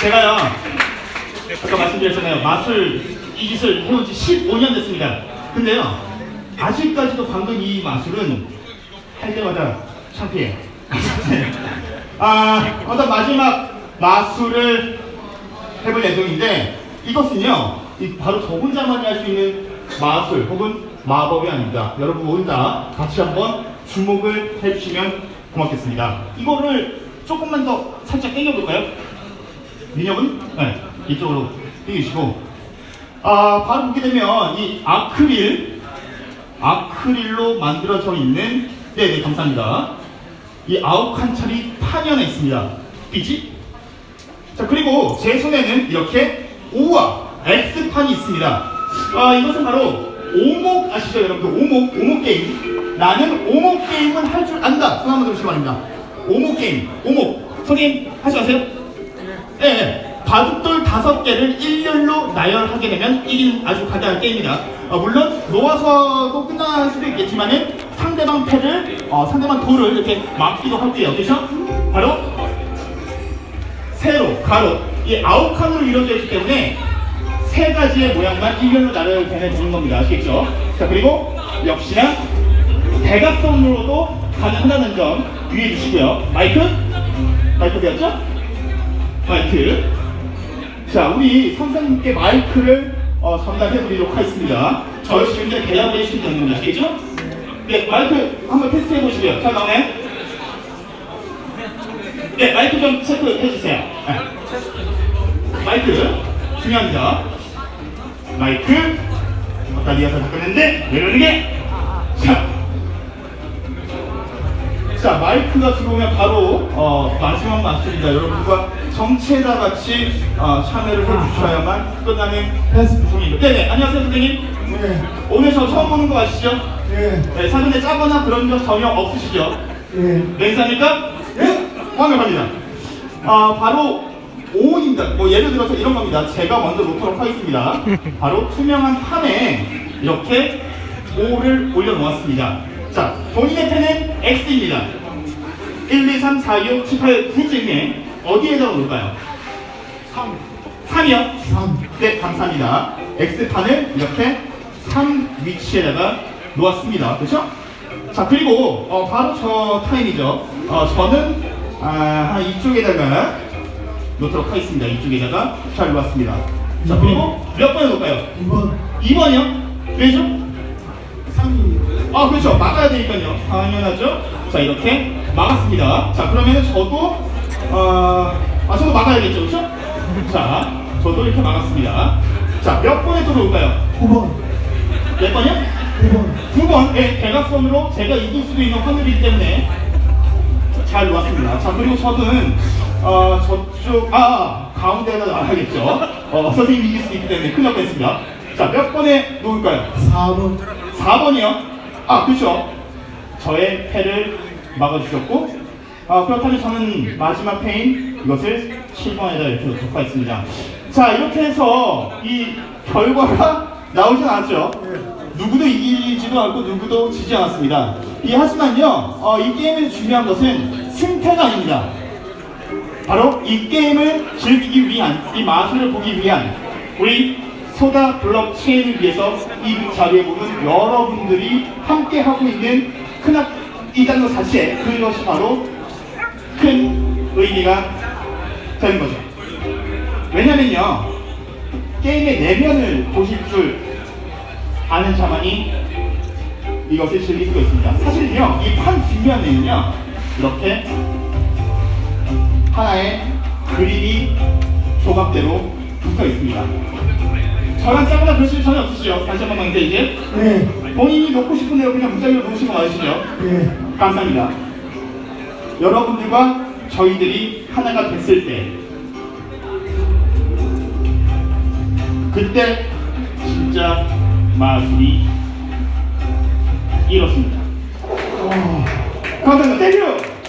제가요 아까 말씀드렸잖아요. 마술 이 짓을 해온 지 15년 됐습니다. 근데요 아직까지도 방금 이 마술은 할 때마다 창피해요 아 어떤 마지막 마술을 해볼 예정인데 이것은요 이 바로 저 혼자만이 할 수 있는 마술 혹은 마법이 아닙니다. 여러분 모두 다 같이 한번 주목을 해주시면 고맙겠습니다. 이거를 조금만 더 살짝 당겨볼까요? 민혁은? 네 이쪽으로 당기시고 아 바로 보게 되면 이 아크릴 아크릴로 만들어져 있는 네네 감사합니다 이 아홉 판이 하나 있습니다 삐지? 자 그리고 제 손에는 이렇게 O와 X판이 있습니다. 아 이것은 바로 오목 아시죠 여러분들 오목 오목 게임. 나는 오목 게임은 할줄 안다. 손 한번 들으시기 바랍니다. 오목 게임 오목 선생님 하지 마세요. 네, 네. 바둑돌 다섯 개를 일렬로 나열하게 되면 이기는 아주 간단한 게임이다. 어, 물론 놓아서도 끝날 수도 있겠지만 은 상대방 패를 어, 상대방 돌을 이렇게 막기도 할게요. 그렇죠? 바로 세로, 가로 이 아홉 칸으로 이루어져 있기 때문에 세 가지의 모양만 일렬로 나열되는 되는 겁니다. 아시겠죠? 자 그리고 역시나 대각선으로도 가능하다는 점 유의해 주시고요. 마이크 마이크 되었죠? 마이크 자 우리 선생님께 마이크를 어, 전달해 드리도록 하겠습니다. 저 지금 대답을 해주시면 되는 겁니다. 아시겠죠? 네 마이크 한번 테스트 해보시고요. 잘 나오나요? 네, 마이크 좀 체크해 주세요. 네. 마이크 중요합니다. 마이크 아까 리허설 바꿨는데 내려오는 게 자. 자 마이크가 들어오면 바로 어, 마지막 마술입니다. 여러분과 정체다 같이 어, 참여를 해주셔야만 끝나는 패스 중입니다. 네네 안녕하세요 선생님. 네, 오늘 저 처음 보는 거 아시죠? 네, 네, 사전에 짜거나 그런 적 전혀 없으시죠? 네. 맹사입니까? 예? 완벽합니다. 아, 바로 5원입니다. 뭐 예를 들어서 이런 겁니다. 제가 먼저 놓도록 하겠습니다. 바로 투명한 판에 이렇게 5를 올려놓았습니다. 자, 본인의 펜은 X입니다. 1, 2, 3, 4, 6, 7, 8, 9 중에 어디에다가 놓을까요? 3, 3이요? 3. 네, 감사합니다. X판을 이렇게 3 위치에다가 놓았습니다. 그렇죠? 자, 그리고 어, 바로 저 타임이죠. 어, 저는 아, 한 이쪽에다가 놓도록 하겠습니다. 이쪽에다가 잘 놓았습니다. 자, 그리고 몇 번에 놓을까요? 2번, 2번이요? 왜죠? 3이. 아, 그렇죠. 막아야 되니까요. 당연하죠. 자, 이렇게 막았습니다. 자, 그러면은 저도 어, 아, 저도 막아야겠죠. 그렇죠? 자, 저도 이렇게 막았습니다. 자, 몇 번에 또 놓을까요? 9번, 몇 번이요? 9번. 두 번, 예, 대각선으로 제가 이길 수도 있는 확률이기 때문에 잘 놓았습니다. 자, 그리고 저는, 어, 저쪽, 아, 가운데에다 놔야겠죠. 어, 선생님이 이길 수도 있기 때문에 큰일 났겠습니다. 자, 몇 번에 놓을까요? 4번, 4번이요? 아, 그렇죠. 저의 패를 막아주셨고, 아, 그렇다면 저는 마지막 패인 이것을 7번에다 이렇게 하겠습니다. 자, 이렇게 해서 이 결과가 나오진 않았죠. 누구도 이기지도 않고 누구도 지지 않았습니다. 이 하지만요, 어, 이 게임에서 중요한 것은 승패가 아닙니다. 바로 이 게임을 즐기기 위한, 이 마술을 보기 위한 우리 소다 블록체인을 위해서 이 자리에 보는 여러분들이 함께 하고 있는 큰이라는 것 자체, 그것이 바로 큰 의미가 되는 거죠. 왜냐면요, 게임의 내면을 보실 줄 아는 자만이 이것을 즐길 수가 있습니다. 사실은요, 이 판 뒷면에는요, 이렇게 하나의 그림이 조각대로 붙어 있습니다. 저랑 짜거나 그러실 전혀 없으시죠? 다시 한번 강세 이제 네, 본인이 놓고 싶은 대로 그냥 문자로 놓으시고 맞으시죠? 네. 감사합니다. 여러분들과 저희들이 하나가 됐을 때 그때 진짜 마술이 이렇습니다. 어, 감사합니다. 땡큐!